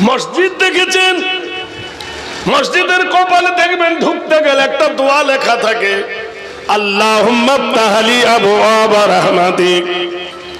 মসজিদ দেখেছেন? মসজিদের কপালে দেখবেন ঢুকতে গেলে একটা দোয়া লেখা থাকে। আল্লাহ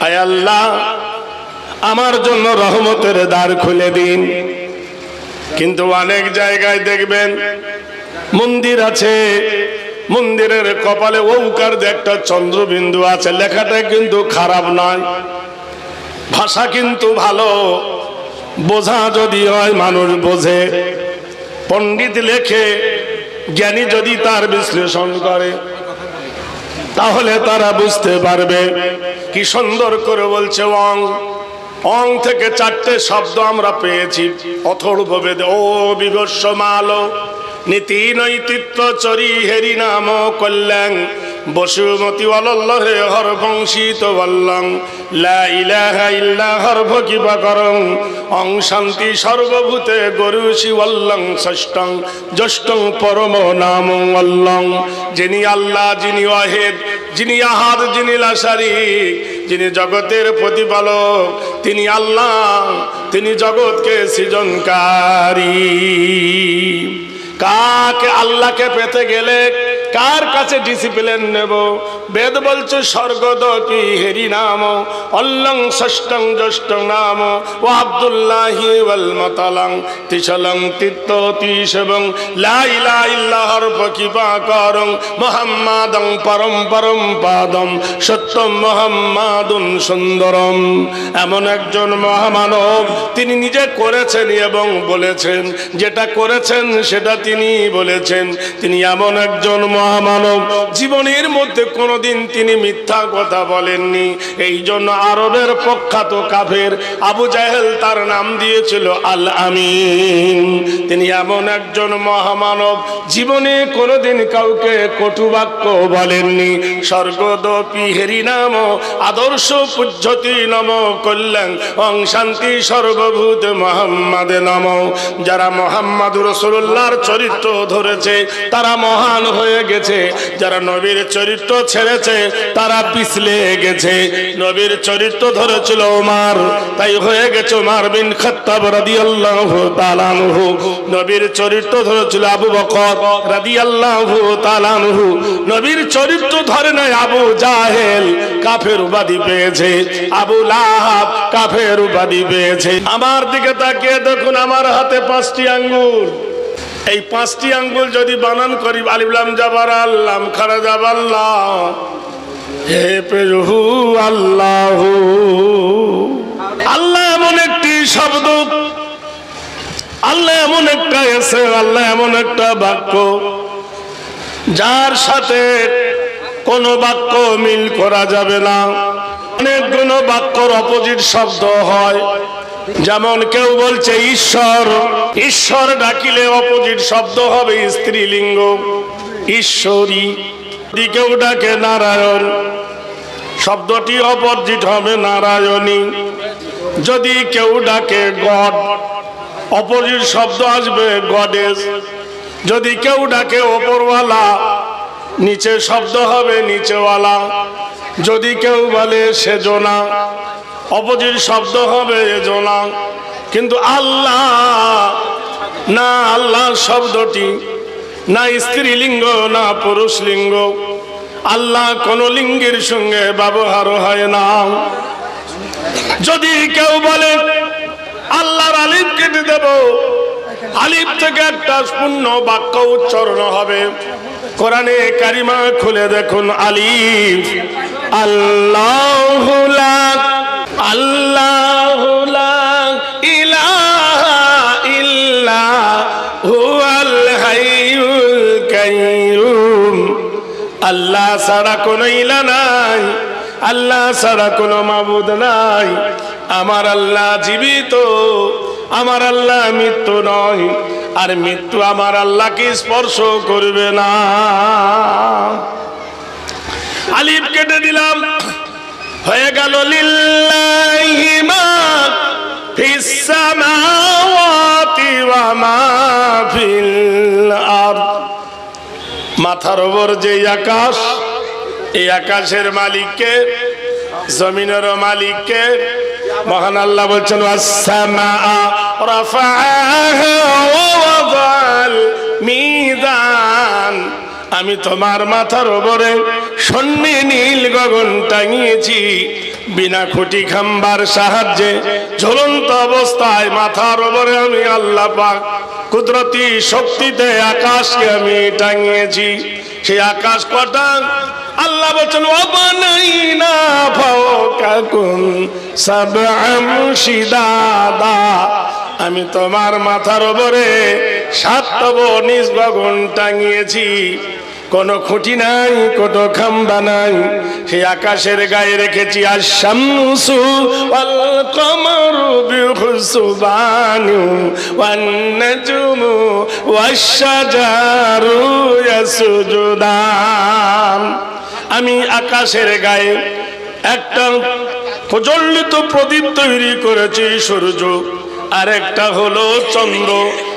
আয় আল্লাহ, আমার জন্য রহমতের দ্বার খুলে দিন। কিন্তু অনেক জায়গায় দেখবেন মন্দির আছে, মন্দিরের কপালে ওকার একটা চন্দ্রবিন্দু আছে। লেখাটা কিন্তু খারাপ নয়। ভাষা কিন্তু ভালো। বোঝা যদি হয় মানুষ বোঝে। পণ্ডিত লেখে, জ্ঞানী যদি তার বিশ্লেষণ করে, তাহলে তারা বুঝতে পারবে। কি সুন্দর করে বলছে অং। অং থেকে চারটে শব্দ আমরা পেয়েছি। অথর্ব বেদে। ও বিভস্য মালো নীতি নৈতিত্ব চরি হেরি নাম কল্যাণ বসুমতি অলল্লহে হর বংশিত বল্লং। হর ভকিবা করং। অং শান্তি সর্বভূতে গরু শিবল্লং ষষ্ঠং জ্যৈষ্ঠং পরম নাম অল্লং। যিনি আল্লাহ, যিনি অহেদ যিনি আহাদ, যিনি লাসারি যিনি জগতের প্রতিপালক, তিনি আল্লাহ, তিনি জগৎকে সৃজনকারী। কাকে আল্লাহকে পেতে গেলে কার কাছে ডিসিপ্লিন নেব? বেদ বলছে স্বর্গদপি হেরি নাম, অল্লং ষষ্ঠং জ্যৈষ্ঠং নাম, ও আব্দুল্লাহি মতালং তিসলং তিত্ত তিস এবং লাইলা ইল্লাহর ফকিপা করং মোহাম্মাদং পরম পরম পাদম, সত্যম মোহাম্মাদুন সুন্দরম। এমন একজন মহামানব, তিনি নিজে করেছেন এবং বলেছেন, যেটা করেছেন সেটা তিনি বলেছেন। তিনি এমন একজন মহামানব। জীবনের মধ্যে কোনোদিন তিনি মিথ্যা কথা বলেননি। এই জন্য আরবের প্রখ্যাত কাফের আবু জাহেল তার নাম দিয়েছিল আল আমিন তিনি এমন একজন মহামানব, জীবনে কোনোদিন কাউকে কটু বাক্য বলেননি। স্বর্গদপি হেরি নাম, আদর্শ পূজ্যতি নম, কল্যাণ, অং শান্তি সর্বভূত মোহাম্মদ নম। যারা মোহাম্মদ রসুল্লাহর চরিত্র ধরেছে, তারা মহান হয়ে গেছে, যারা নবীর চরিত্র ছেড়েছে, তারা পিছলে গেছে। নবীর চরিত্র ধরেছিল ওমার তাই হয়ে গেছে ওমার বিন খত্তাব রাদিয়াল্লাহু তাআলা আনহু। নবীর চরিত্র ধরেছিল আবু বকর রাদিয়াল্লাহু তাআলা আনহু। নবীর চরিত্র ধরে নাই আবু জাহেল, কাফের উপাধি পেয়েছে। আবু লাহাব, কাফের উপাধি পেয়েছে। আমার দিকে তাকিয়ে দেখুন, আমার হাতে পাঁচটি আঙ্গুল এই পাঁচটি আঙ্গুল যদি বানান করি আলিবলাম যাবার আল্লাহ খারা যাবাল্লাহ হে প্রভু আল্লাহ। আল্লাহ এমন একটি শব্দ, আল্লাহ এমন একটা এসে, আল্লাহ এমন একটা বাক্য, যার সাথে কোনো বাক্য মিল করা যাবে না। অনেকগুলো বাক্যর অপোজিট শব্দ হয়। যেমন কেউ বলছে, ঈশ্বর। ঈশ্বর ডাকিলে অপোজিট শব্দ হবে স্ত্রীলিঙ্গ। ঈশ্বরী। কেউ ডাকে নারায়ণ, শব্দটি অপোজিট হবে নারায়ণী। যদি কেউ ডাকে গড, অপোজিট শব্দ আসবে গডেস। যদি কেউ ডাকে ওপরওয়ালা, নিচে শব্দ হবে নিচেওয়ালা। যদি কেউ বলে সেজনা অপোজিট শব্দ হবে এজনা কিন্তু আল্লাহ, না আল্লাহ শব্দটি, না স্ত্রীলিঙ্গ, না পুরুষ লিঙ্গ আল্লাহ কোন লিঙ্গের সঙ্গে ব্যবহার হয় না। যদি কেউ বলে, আল্লাহর আলিফ কেটে দেব, আলিফ থেকে একটা পূর্ণ বাক্য উচ্চারণ হবে। কোরআনে কারিমা খুলে দেখুন, আলিফ, আল্লাহ আল্লাহ ইলাহা ইল্লা হুয়াল হাইয়ুল কাইয়ুম। আল্লাহ ছাড়া কোনো ইলা নাই, আল্লাহ ছাড়া কোনো মাবুদ নাই। আমার আল্লাহ জীবিত, আমার আল্লাহ মৃত্যু নয়, আর মৃত্যু আমার আল্লাহকে স্পর্শ করবে না। আলিফ কেটে দিলাম। হয়ে গেল মাথার ওপর যে আকাশ, এই আকাশের মালিককে, জমিনের মালিককে মহান আল্লাহ বলছেন আমি তোমার মাথার ওপরে সন্নি নীল গগন টাঙিয়েছি। বিনা খুঁটি খাম্বার সাহায্যে ঝুলন্ত অবস্থায় মাথার ওপরে আমি আল্লাহ পাক কুদরতি শক্তিতে আকাশকে আমি টাঙিয়েছি। সেই আকাশ কটা আল্লাহ বলছেন অবানাইনা ফাওকাকুম সাবআম শিদাদা। আমি তোমার মাথার ওপরে সাত তব নিজ গগন টাঙিয়েছি। কোনো খুঁটি নাই, কোনো খাম্বা নাই। সে আকাশের গায়ে রেখেছি আর শামসু ওয়াল কমরু বিহুসবানু ওয়ান আমি আকাশের গায়ে একটা প্রজ্বলিত প্রদীপ তৈরি করেছি সূর্য। আর একটা হলো চন্দ্র।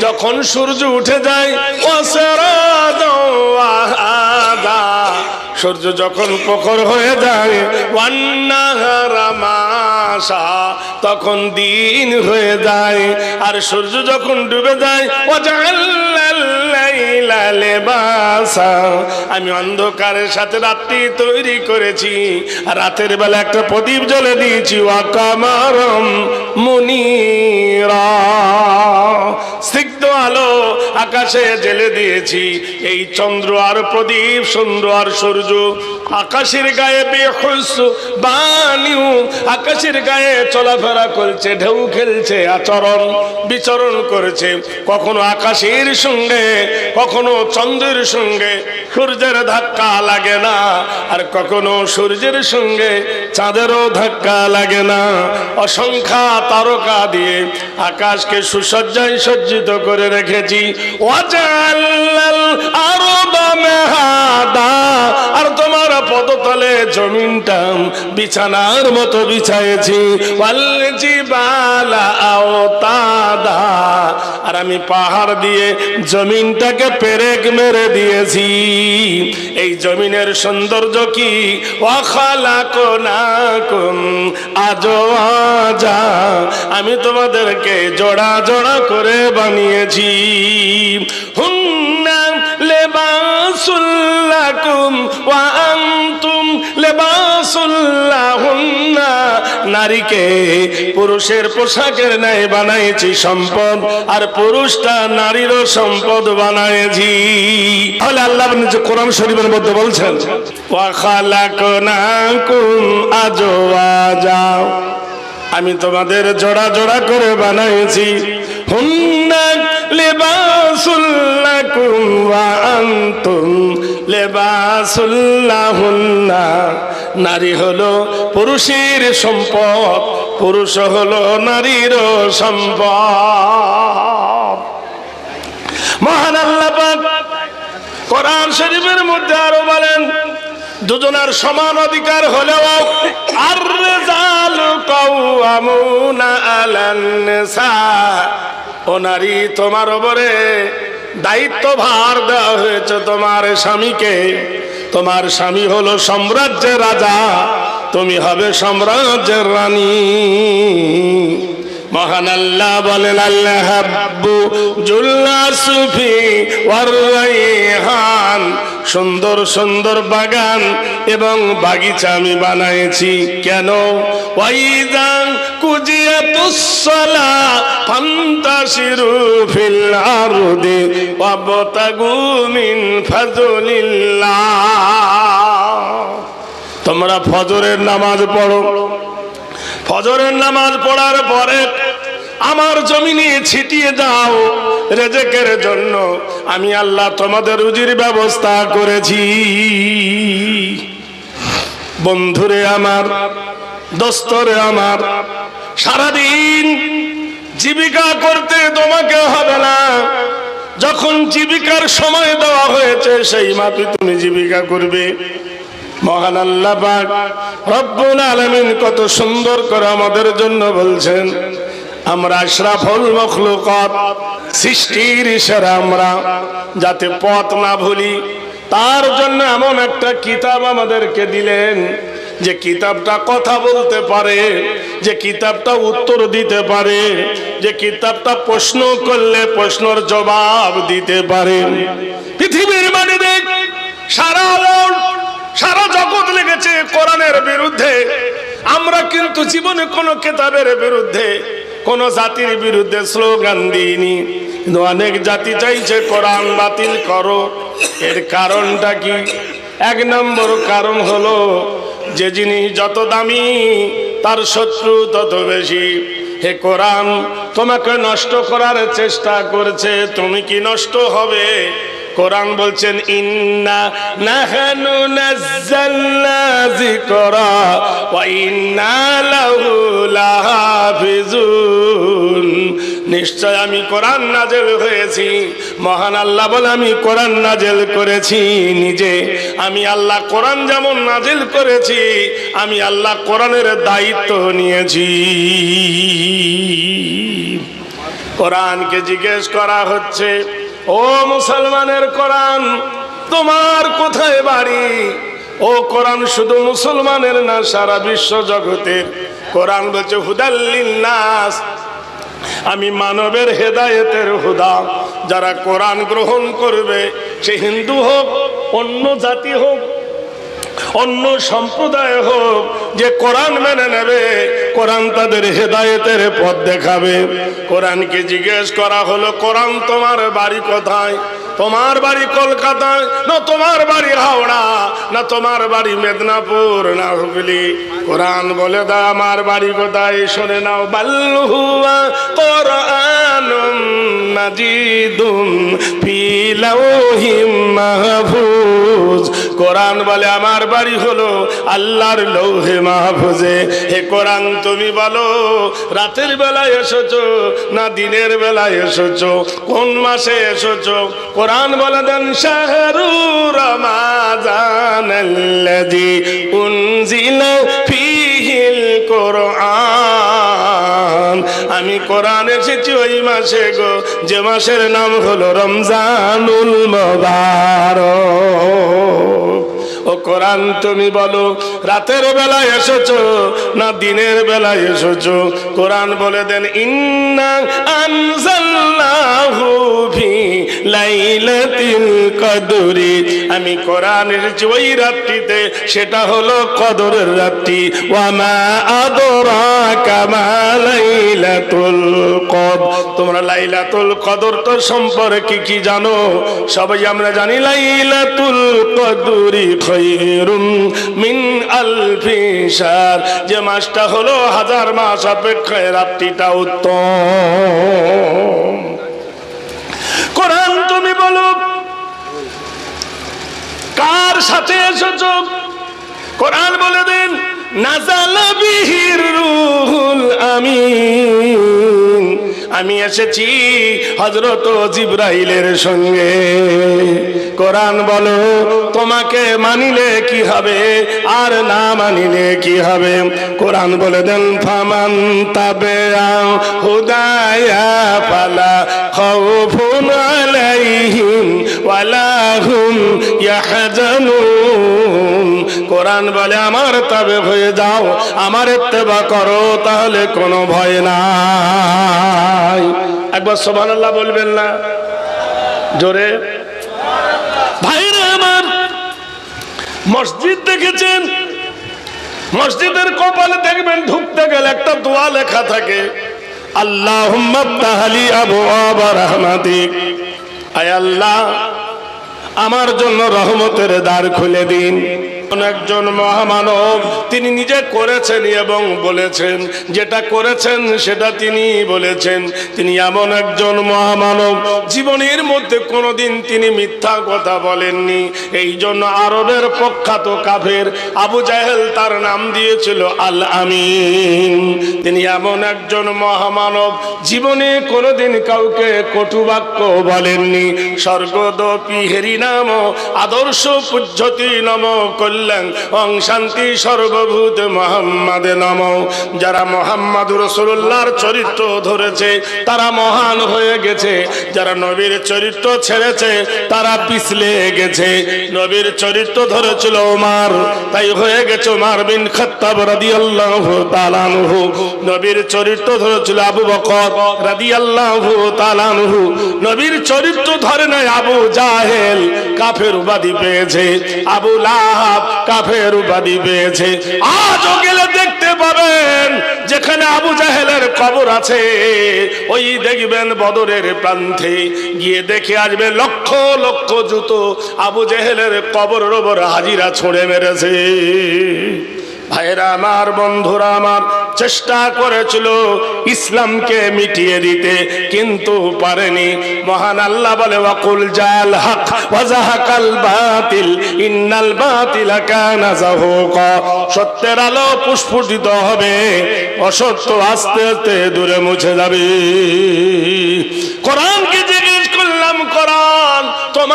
যখন সূর্য উঠে যায় ওয়াসারাদা সূর্য যখন প্রখর হয়ে যায় তখন দিন হয়ে যায়। আর সূর্য যখন ডুবে যায় আমি অন্ধকারের সাথে রাত্রি তৈরি করেছি, রাতের বেলা একটা প্রদীপ জ্বলে দিয়েছি ওয়াকামারম মুনিরা। স্নিগ্ধ আলো আকাশে জেলে দিয়েছি। এই চন্দ্র আর প্রদীপ সুন্দর আর সূর্য। আকাশের গায়ে বানিউ আকাশের গায়ে চলাফেরা করছে, ঢেউ খেলছে, আচরণ বিচরণ করেছে। কখনো আকাশের সঙ্গে, কখনো চন্দ্রের সঙ্গে। সূর্যের ধাক্কা লাগে না, আর কখনো সূর্যের সঙ্গে চাঁদেরও ধাক্কা লাগে না। অসংখ্যা তারকা দিয়ে আকাশকে সুসজ্জায় সজ্জিত করে রেখেছি। ওয়াজাল্লাল আরবা মেহাদা আর তোমার পদতলে জমিনটা বিছানার মতো আওতাদা। আর আমি পাহাড় দিয়ে জমিনটাকে পেরেক মেরে দিয়েছি। এই জমিনের সৌন্দর্য কি? আমি তোমাদেরকে জোড়া জোড়া করে বানিয়েছি। হুন্না লেবাসুল্লাকুম ওয়া নারীকে পুরুষের পোশাকের ন্যায় বানাইছি সম্পদ, আর পুরুষটা নারীরও সম্পদ বানাইছি। তাহলে আল্লাহ কোরআন শরীফের মধ্যে বলছেন আজওয়াজা। আমি তোমাদের জোড়া জোড়া করে বানাইছি। হুন্না লিবাসুল্লাকুম ওয়া আনতুম নারী হলো পুরুষের সম্পদ, পুরুষ হলো নারীর সম্পদ। মহান আল্লাহ কোরআন শরীফের মধ্যে আরও বলেন, দুজনের সমান অধিকার হলেও আর ও নারী, তোমার উপরে দায়িত্ব ভার দেওয়া হয়েছে তোমার স্বামীকে। তোমার স্বামী হলো সাম্রাজ্যের রাজা, তুমি হবে সাম্রাজ্যের রানী। মহান আল্লাহ বলেন আল্লাহ হাব্বু জুল্লা সুফি ওয়াররাইহান। সুন্দর সুন্দর বাগান এবং বাগিচা আমি বানাইছি। কেন? ওয়াইদান কুজিয়াতুসসালা ফান্তাশিরু ফিল আরদি ওয়াবতাগু মিন ফাজলিল্লাহ। তোমরা ফজরের নামাজ পড়ো। ফজরের নামাজ পড়ার পরে আমার জমিনে ছিটিয়ে দাও রেজেকের জন্য। আমি আল্লাহ তোমাদের রুজির ব্যবস্থা করেছি। বন্ধুরে আমার, দোস্তরে আমার, সারাদিন জীবিকা করতে তোমাকে হবে না। যখন জীবিকার সময় দেওয়া হয়েছে, সেই মাপে তুমি জীবিকা করবে। মহান আল্লাহ পাক রব্বুল আলামিন কত সুন্দর করে আমাদের জন্য বলছেন, আমরা আশরাফুল মখলুকাত, সৃষ্টির ইশারা আমরা। যাতে পথ না ভুলি, তার জন্য এমন একটা কিতাব আমাদেরকে দিলেন, যে কিতাবটা কথা বলতে পারে, যে কিতাবটা উত্তর দিতে পারে, যে কিতাবটা প্রশ্ন করলে প্রশ্নর জবাব দিতে পারে। পৃথিবীর মাটিতে সারা সারা জগৎ লেগেছে কোরআনের বিরুদ্ধে। আমরা কিন্তু জীবনে কোনো কেতাবের বিরুদ্ধে, কোন জাতির বিরুদ্ধে স্লোগান দিইনি। কিন্তু অনেক জাতি চাইছে কোরআন বাতিল করো। এর কারণটা কি? এক নম্বর কারণ হলো যে জিনিস যত দামি, তার শত্রু তত বেশি। হে কোরআন, তোমাকে নষ্ট করার চেষ্টা করছে, তুমি কি নষ্ট হবে? কোরআন বলছেন, ইন্না নাহানু নাযালনা যিকরা ওয়া ইন্না লাহু লাহাফিজুন। নিশ্চয় আমি কোরআন নাজেল হয়েছি। মহান আল্লাহ বলে, আমি কোরআন নাজেল করেছি নিজে। আমি আল্লাহ কোরআন যেমন নাজেল করেছি, আমি আল্লাহ কোরআনের দায়িত্ব নিয়েছি। কোরআনকে জিজ্ঞেস করা হচ্ছে ও মুসলমানের কোরআন, তোমার কোথায় বাড়ি? ও কোরআন শুধু মুসলমানের না, সারা বিশ্ব জগতের কোরআন বলছে নাস আমি মানবের হেদায়েতের হুদা। যারা কোরআন গ্রহণ করবে, সে হিন্দু হোক, অন্য জাতি হোক, অন্য সম্প্রদায় হোক যে কোরআন মেনে নেবে, কোরআন তাদের হেদায়েতের পথ দেখাবে। কোরআনকে জিজ্ঞেস করা হলো, কোরআন তোমার বাড়ি কোথায়? তোমার বাড়ি কলকাতায়? না তোমার বাড়ি হাওড়া? না তোমার বাড়ি মেদিনীপুর? না হুগলি? কোরআন বলে দা আমার বাড়ি কোথায়? শুনে নাও বাল্লুয়া কোরআন মাজিদুম ফি লাউহিম মাহফুজ কোরআন বলে, আমার বাড়ি হলো আল্লাহর লৌহে মাহফুজে। হে কোরআন, তুমি বলো, রাতের বেলায় এসেছ না দিনের বেলায় এসেছ? কোন মাসে এসেছ? কোরআন বলে দেন শাহরু রমাজান আল্লাযী কোরআন। আমি কোরআন এসেছি ওই মাসে গো, যে মাসের নাম হলো রমজানুল মোবারক। ও কোরআন তুমি বলো, রাতের বেলায় এসেছ না দিনের বেলায় এসেছ? কোরআন বলে দেন, ইন্না আনজাল্লাহু ফি লাইলাতিল কদরি। আমি কোরআন এসেছি ওই রাত্রিতে, সেটা হলো কদরের রাত্রি। ওয়া মা আদরাকা মা লাইলাতুল কদ তোমরা লাইলাতুল কদর তো সম্পর্কে কি জানো? সবাই আমরা জানি লাইলাতুল কদরি খৈরুম মিন আলফি শার। যে মাসটা হলো হাজার মাস অপেক্ষায় রাত্রিটা উত্তম। কোরআন তুমি বলো, কার সাথে এসেছ? কোরআন বলে দিন, নাজাল বিহির আমিন আমি এসেছি হজরত জিব্রাহিলের সঙ্গে। কোরআন বলো, তোমাকে মানিলে কি হবে, আর না মানিলে কি হবে? কোরআন বলে দেন, ফামান তাবে হুদায়া পালা খাউফুন আলাইহিম ওয়ালা হুম ইয়াহজানুন। কোরআন বলে, আমার তবে হয়ে যাও, আমার ইত্তেবা করো, তাহলে কোনো ভয় নাই। একবার সুবহানাল্লাহ বলবেন না? জোরে? ভাইরা আমার, মসজিদ দেখেছেন? মসজিদের কপালে দেখবেন ঢুকতে গেলে একটা দোয়া লেখা থাকে আল্লাহ আবু আবার রহমাতিক। আয় আল্লাহ আমার জন্য রহমতের দ্বার খুলে দিন। একজন মহামানব তিনি নিজে করেছেন এবং বলেছেন, যেটা করেছেন সেটা তিনি বলেছেন। তিনি এমন একজন মহামানব, জীবনের মধ্যে কোনোদিন তিনি মিথ্যা কথা বলেননি। এই জন্য আরবের প্রখ্যাত কাফের আবু জাহেল তার নাম দিয়েছিল আল আমিন তিনি এমন একজন মহামানব, জীবনে কোনোদিন কাউকে কটু বাক্য বলেননি। স্বর্গদপি হেরি নাম আদর্শ পদ্ধতি নাম কল্যাণ বললেন অং শান্তি সর্বভূত মোহাম্মদে নম। যারা মোহাম্মদ রসুল্লাহর চরিত্র ধরেছে, তারা মহান হয়ে গেছে। যারা নবীর চরিত্র ছেড়েছে, তারা পিছলে গেছে। নবীর চরিত্র ধরেছিল ওমার, তাই হয়ে গেছে ওমার বিন খত্তাব রাদিয়াল্লাহু তাআলা আনহু। নবীর চরিত্র ধরেছিল আবু বকর রাদিয়াল্লাহু তাআলা আনহু। নবীর চরিত্র ধরে নাই আবু জাহেল, কাফের উপাধি পেয়েছে। আবু লাহাব কাফের উপাধি পেয়েছে। আজও গেলে দেখতে পাবেন, যেখানে আবু জাহেলের কবর আছে, ওই দেখবেন বদরের প্রান্তে। গিয়ে দেখে আসবে লক্ষ লক্ষ জুতো আবু জাহেলের কবর ওপর হাজিরা ছড়ে মেরেছে। ভাইরা আমার, বন্ধুরা আমার, চেষ্টা করেছিল ইসলামকে মিটিয়ে দিতে, কিন্তু পারেনি। মহান আল্লাহ বলে, ওয়াকুল জাল হক ওয়াজাহাকাল বাতিল, ইন্নাল বাতিল কানা জাহুকা। সত্যের আলো পুষ্পটিত হবে, অসত্য আস্তে আস্তে দূরে মুছে যাবে। কোরআন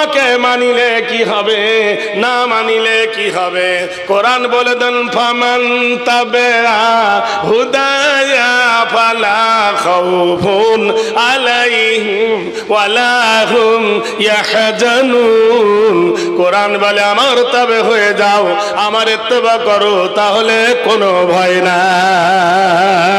তোমাকে মানিলে কি হবে? না মানিলে কি হবে? কোরআন বলে দেন, ফামান তবে হুদায়া ফালা খাউফুন আলাইহিম ওয়ালা হুম ইয়াহজানুন। কোরআন বলে, আমার তবে হয়ে যাও, আমার ইত্তেবা করো, তাহলে কোনো ভয় নাই।